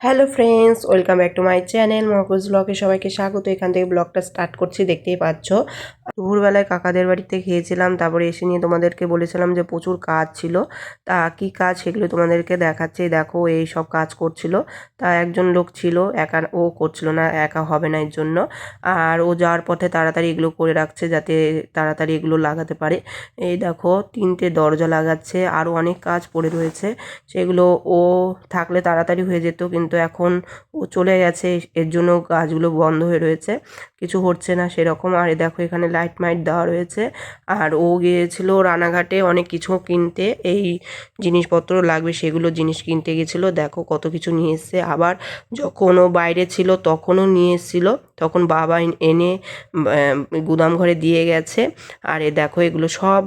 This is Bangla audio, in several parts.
Hello friends, welcome back to my channel মহকুজ ব্লগে সবাইকে স্বাগত। এখান থেকে ব্লগটা স্টার্ট করছি, দেখতেই পাচ্ছ। দুপুরবেলায় কাকাদের বাড়িতে খেয়েছিলাম, তারপরে এসে নিয়ে তোমাদেরকে বলেছিলাম যে প্রচুর কাজ ছিল। তা কি কাজ সেগুলো তোমাদেরকে দেখাচ্ছে। দেখো, এই সব কাজ করছিল। তা একজন লোক ছিল, একা, ও করছিল না, একা হবে না এর জন্য। আর ও যাওয়ার পথে তাড়াতাড়ি এগুলো করে রাখছে যাতে তাড়াতাড়ি এগুলো লাগাতে পারে। এই দেখো, তিনটে দরজা লাগাচ্ছে আরও অনেক কাজ পড়ে রয়েছে। সেগুলো ও থাকলে তাড়াতাড়ি হয়ে যেত, কিন্তু এখন ও চলে গেছে, এর জন্য গাছগুলো বন্ধ হয়ে রয়েছে। কিছু হচ্ছে না সেরকম। আর দেখো এখানে লাইট মাইট দেওয়া রয়েছে। আর ও গিয়েছিল রানাঘাটে অনেক কিছু কিনতে। এই জিনিসপত্র লাগবে সেগুলো জিনিস কিনতে গেছিল দেখো কত কিছু নিয়ে এসছে। আবার যখন ও বাইরে ছিল তখনও নিয়ে এসেছিল। তখন বাবা এনে গুদাম ঘরে দিয়ে গেছে। আর এ দেখো এগুলো সব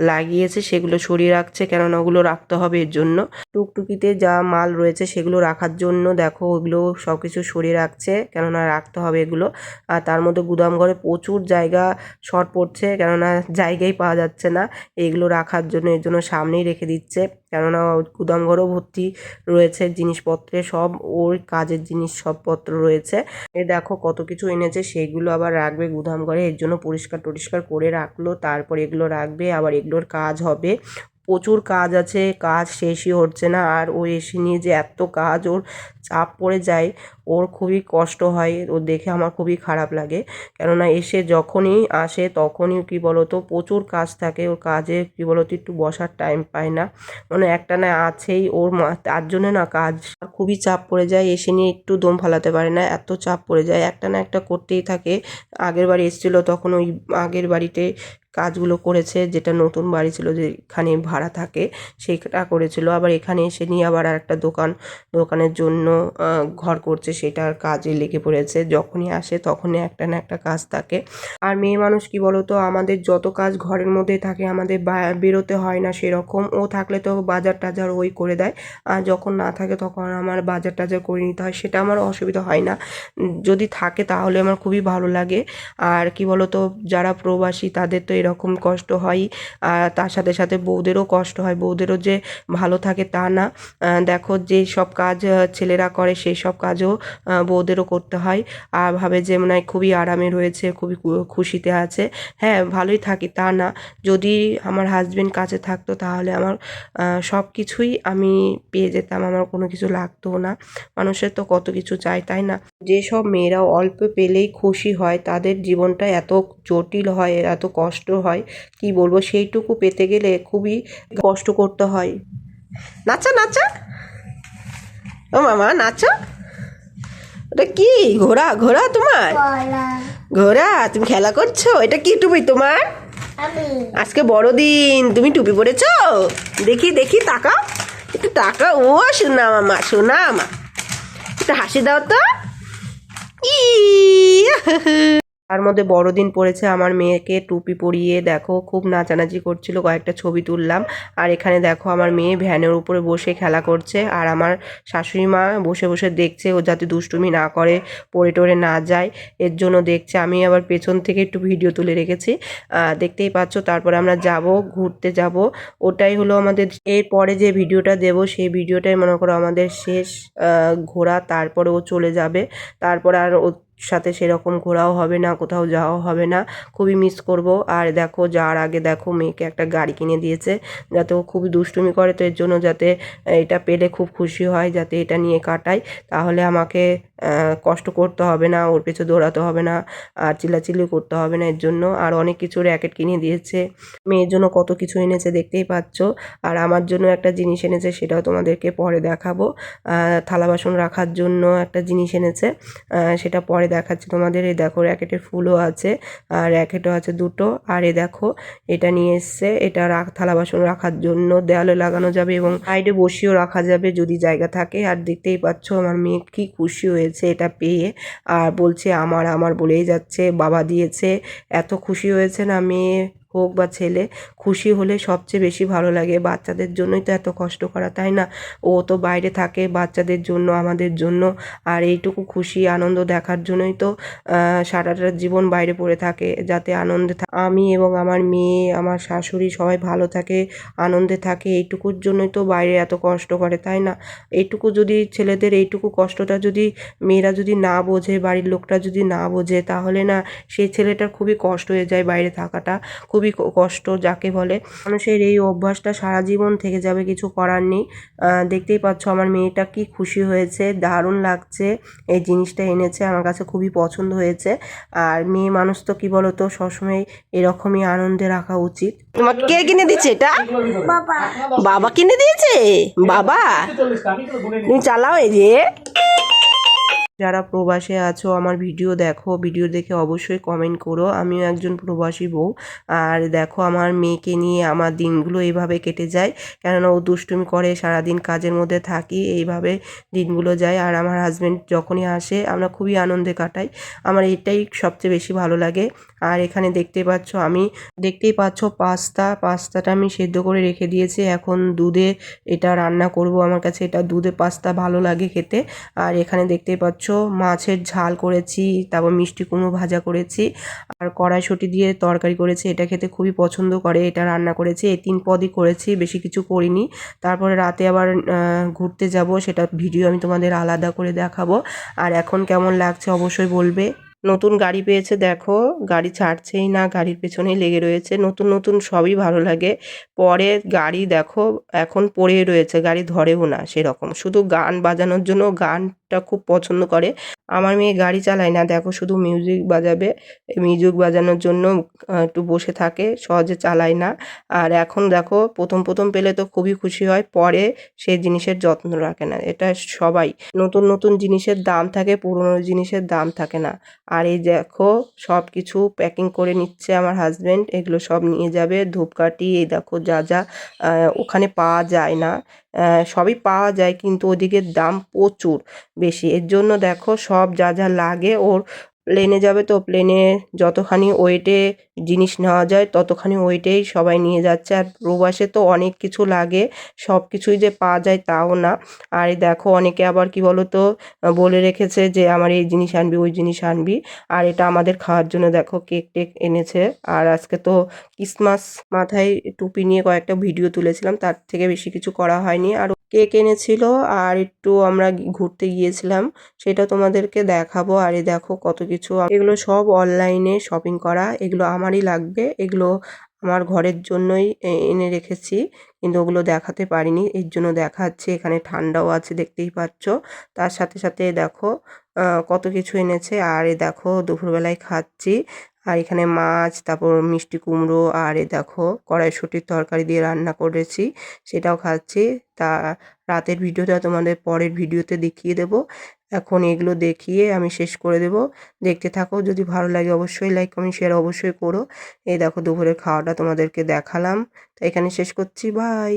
লাগিয়েছে, সেগুলো সরিয়ে রাখছে, কেননা ওগুলো রাখতে হবে এর জন্য। টুকটুকিতে যা মাল রয়েছে, সেগুলো রাখার জন্য দেখো ওগুলো সব কিছু সরিয়ে রাখছে, কেননা রাখতে হবে এগুলো। আর তার মধ্যে গুদাম ঘরে প্রচুর জায়গা শর্ট পড়ছে, কেননা জায়গাই পাওয়া যাচ্ছে না। এগুলো রাখার জন্য, এর জন্য সামনেই রেখে দিচ্ছে। কেননা গুদাম ঘরও ভর্তি রয়েছে জিনিসপত্রে সব, ওর কাজের জিনিস সবপত্র রয়েছে। এ দেখো কত কিছু এনেছে সেইগুলো আবার রাখবে গুদামঘরে, এর জন্য পরিষ্কার টরিষ্কার করে রাখল, তারপর এগুলো রাখবে, আবার এগুলোর কাজ হবে। প্রচুর কাজ আছে, কাজ শেষই হচ্ছে না, আর ও এসে নিয়ে যে এত কাজ, ওর চাপ পড়ে যায়, ওর খুবই কষ্ট হয়, ও দেখে আমার খুবই খারাপ লাগে। কেননা এসে যখনই আসে তখনই কি বলতো, প্রচুর কাজ থাকে, ওর কাজে কি বলতো একটু বসার টাইম পায় না। মানে একটা না আছেই ওর তার জন্য না কাজ খুবই চাপ পড়ে যায়, এসে নিয়ে একটু দম ফালাতে পারে না, এত চাপ পড়ে যায়। একটা না একটা করতেই থাকে। আগের বাড়ি এসেছিল তখন ওই আগের বাড়িতে কাজগুলো করেছে, যেটা নতুন বাড়ি ছিল যেখানে ভাড়া থাকে, সেটা করেছিল। আবার এখানে এসে নিয়ে আবার আর একটা দোকান, দোকানের জন্য ঘর করছে সেটার কাজে লেগে পড়েছে। যখনই আসে তখনই একটা না একটা কাজ থাকে। আর মেয়ে মানুষ কি বলতো? আমাদের যত কাজ ঘরের মধ্যে থাকে আমাদের বেরোতে হয় না সেরকম। ও থাকলে তো বাজার টাজার ওই করে দেয়। আর যখন না থাকে তখন আমার বাজার টাজার করে নিতে হয়। সেটা আমার অসুবিধা হয় না। যদি থাকে তাহলে আমার খুবই ভালো লাগে। আর কি বলতো? যারা প্রবাসী তাদের তো এরকম কষ্ট হয়। আর তার সাথে সাথে বউদেরও কষ্ট হয়। বউদেরও যে ভালো থাকে তা না। দেখো যে সব কাজ আহ, ছেলেরা করে সেই সব কাজও বউদেরও করতে হয়। আর ভাবে যে মনে হয় খুবই আরামে রয়েছে, খুবই খুশিতে আছে। হ্যাঁ ভালোই থাকি, তা না। যদি আমার হাজবেন্ড কাছে থাকতো তাহলে আমার সব কিছুই আমি পেয়ে যেতাম, আমার কোনো কিছু লাগতো না। মানুষের তো কত কিছু চাই, তাই না? যেসব মেয়েরা অল্প পেলেই খুশি হয়, তাদের জীবনটা এত জটিল হয়, এত কষ্ট হয়, কি বলব? সেইটুকু পেতে গেলে খুবই কষ্ট করতে হয়। নাচা নাচা! ও মামা নাচো? ওটা কি? ঘোড়া ঘোড়া তোমার? ঘোড়া। তুমি খেলা করছ? এটা কি টুপি তোমার? আজকে বড়দিন তুমি টুপি পরেছ? দেখি দেখি টাকা একটু টাকা ও শোনা মামা শোনা মা একটু হাসি দাও তো। ই তার মধ্যে বড়দিন পড়েছে, আমার মেয়েকে টুপি পরিয়ে দেখো, খুব নাচানাচি করছিল, কয়েকটা ছবি তুললাম। আর এখানে দেখো আমার মেয়ে ভ্যানের উপরে বসে খেলা করছে, আর আমার শাশুড়ি মা বসে বসে দেখছে, ও যাতে দুষ্টুমি না করে, পড়ে টরে না যায়। এর জন্য দেখছে, আমি আবার পেছন থেকে একটু ভিডিও তুলে রেখেছি। দেখতেই পাচ্ছ, তারপরে আমরা যাব, ঘুরতে যাব। ওটাই হলো আমাদের এরপরে যে ভিডিওটা দেব, সেই ভিডিওটাই মনে করো আমাদের শেষ ঘোরা। তারপরে ও চলে যাবে। তারপরে আর সাথে সেরকম ঘোরাও হবে না, কোথাও যাওয়াও হবে না। খুবই মিস করব। আর দেখো যাওয়ার আগে দেখো, মেয়েকে একটা গাড়ি কিনে দিয়েছে। যাতে ও খুবই দুষ্টুমি করে। তো এর জন্য যাতে এটা পেলে খুব খুশি হয়, যাতে এটা নিয়ে কাটায়। তাহলে আমাকে কষ্ট করতে হবে না, ওর পেছনে দৌড়াতে হবে না, আর চিল্লাচিল্লি করতে হবে না এর জন্য। আর অনেক কিছু র্যাকেট কিনে দিয়েছে। মেয়ের জন্য কত কিছু এনেছে দেখতেই পাচ্ছ। আর আমার জন্য একটা জিনিস এনেছে, সেটাও তোমাদেরকে পরে দেখাবো। থালা বাসন রাখার জন্য একটা জিনিস এনেছে। সেটা পরে দেখাচ্ছি তোমাদের। এই দেখো র্যাকেটের ফুলও আছে, আর র্যাকেটও আছে দুটো। আর এ দেখো, এটা নিয়ে এসছে, এটা রাখ থালা বাসন রাখার জন্য দেওয়ালে লাগানো যাবে এবং সাইডে বসিয়েও রাখা যাবে যদি জায়গা থাকে। আর দেখতেই পাচ্ছ আমার মেয়ে কি খুশি হয়েছে। এটা পেয়ে। আর বলছে, আমার আমার বলেই যাচ্ছে, বাবা দিয়েছে। এত খুশি হয়েছে না মেয়ে হোক বা ছেলে, খুশি হলে সবচেয়ে বেশি ভালো লাগে। বাচ্চাদের জন্যই তো এত কষ্ট করা, তাই না? ও তো বাইরে থাকে বাচ্চাদের জন্য, আমাদের জন্য। আর এইটুকু খুশি, আনন্দ দেখার জন্যই তো সারাটা জীবন বাইরে পড়ে থাকে, যাতে আনন্দে আমি এবং আমার মেয়ে, আমার শাশুড়ি সবাই ভালো থাকে, আনন্দে থাকে, এইটুকুর জন্যই তো বাইরে এত কষ্ট করে, তাই না? এইটুকু যদি ছেলেদের এইটুকু কষ্টটা যদি মেয়েরা যদি না বোঝে, বাড়ির লোকটা যদি না বোঝে, তাহলে না, সেই ছেলেটার খুবই কষ্ট হয়ে যায় বাইরে থাকাটা। খুবই কষ্ট যাকে বলে। মানুষের এই অভ্যাসটা সারা জীবন থেকে যাবে, কিছু করার নেই। দেখতেই পাচ্ছ আমার মেয়েটা কি খুশি হয়েছে, দারুণ লাগছে। এই জিনিসটা এনেছে, আমার কাছে খুবই পছন্দ হয়েছে। আর মেয়ে মানুষ তো কি বলতো, সবসময় এরকমই আনন্দে রাখা উচিত। তোমাকে কে কিনে দিচ্ছে এটা? বাবা কিনে দিয়েছে? বাবা? তুমি চালাও এই যে। যারা প্রবাসে আছো, আমার ভিডিও দেখো, ভিডিও দেখে অবশ্যই কমেন্ট করো। আমিও একজন প্রবাসী বউ। আর দেখো, আমার মেয়েকে নিয়ে আমার দিনগুলো এইভাবে কেটে যায়। কেননা ও দুষ্টুমি করে, সারাদিন কাজের মধ্যে থাকি, এইভাবে দিনগুলো যায়। আর আমার হাজব্যান্ড যখনই আসে, আমরা খুবই আনন্দে কাটাই। আমার এটাই সবচেয়ে বেশি ভালো লাগে। আর এখানে দেখতে পাচ্ছ, আমি দেখতেই পাচ্ছ, পাস্তা, পাস্তাটা আমি সেদ্ধ করে রেখে দিয়েছি। এখন দুধে এটা রান্না করব। আমার কাছে এটা দুধে পাস্তা ভালো লাগে খেতে। আর এখানে দেখতেই পাচ্ছ মাছের ঝাল করেছি, তারপর মিষ্টি কুমড়ো ভাজা করেছি, আর কড়াইশুঁটি দিয়ে তরকারি করেছি। এটা খেতে খুবই পছন্দ করে, এটা রান্না করেছি। এই তিন পদই করেছি, বেশি কিছু করিনি। তারপরে রাতে আবার ঘুরতে যাব, সেটা ভিডিও আমি তোমাদের আলাদা করে দেখাবো। আর এখন কেমন লাগছে অবশ্যই বলবে। নতুন গাড়ি পেয়েছে, দেখো। গাড়ি ছাড়ছেই না, গাড়ির পেছনেই লেগে রয়েছে। নতুন নতুন সবই ভালো লাগে। পরে গাড়ি দেখো, এখন পড়ে রয়েছে, গাড়ি ধরেও না সেরকম। শুধু গান বাজানোর জন্য গানটা খুব পছন্দ করে। আমার মেয়ে গাড়ি চালায় না। দেখো শুধু মিউজিক বাজাবে। মিউজিক বাজানোর জন্য একটু বসে থাকে, সহজে চালায় না। আর এখন দেখো, প্রথম প্রথম পেলে তো খুবই খুশি হয়, পরে সেই জিনিসের যত্ন রাখে না। এটা সবাই। নতুন নতুন জিনিসের দাম থাকে, পুরনো জিনিসের দাম থাকে না। আর এই দেখো সব কিছু প্যাকিং করে নিচ্ছে আমার হাজব্যান্ড এগুলো সব নিয়ে যাবে, ধূপকাঠি, এই দেখো যা যা ওখানে পাওয়া যায় না। সবই পাওয়া যায়, কিন্তু ওদিকের দাম প্রচুর বেশি। এর জন্য দেখো সব যা যা লাগে ওর প্লেনে যাবে তো প্লেনে যতখানি ওয়েটে জিনিস নেওয়া যায়, ততখানি ওয়েটেই সবাই নিয়ে যাচ্ছে। আর প্রবাসে তো অনেক কিছু লাগে, সব কিছুই যে পাওয়া যায় তাও না। আর দেখো, অনেকে আবার কি বলো তো বলে রেখেছে যে, আমার এই জিনিস আনবি, ওই জিনিস আনবি। আর এটা আমাদের খাওয়ার জন্য দেখো, কেক টেক এনেছে। আর আজকে তো ক্রিসমাস মাথায় টুপি নিয়ে কয়েকটা ভিডিও তুলেছিলাম, তার থেকে বেশি কিছু করা হয়নি। আর কেক এনেছিল আর একটু আমরা ঘুরতে গিয়েছিলাম। সেটা তোমাদেরকে দেখাবো। আর এই দেখো কত কিছু এগুলো সব অনলাইনে শপিং করা। এগুলো আমারই লাগবে। এগুলো আমার ঘরের জন্যই এনে রেখেছি। কিন্তু ওগুলো দেখাতে পারিনি। এর জন্য দেখাচ্ছে। এখানে ঠান্ডাও আছে, দেখতেই পাচ্ছ। তার সাথে সাথে দেখো কত কিছু এনেছে। আর এ দেখো, দুপুরবেলায় খাচ্ছি। আর এখানে মাছ, তারপর মিষ্টি কুমড়ো, আর এ দেখো কড়াইশুঁটির তরকারি দিয়ে রান্না করেছি, সেটাও খাচ্ছি। তা রাতের ভিডিওটা তোমাদের পরের ভিডিওতে দেখিয়ে দেব। এখন এগুলো দেখিয়ে আমি শেষ করে দেব। দেখতে থাকো, যদি ভালো লাগে অবশ্যই লাইক কমেন্ট শেয়ার অবশ্যই করো। এই দেখো দুপুরের খাওয়াটা তোমাদেরকে দেখালাম। তো এখানে শেষ করছি বাই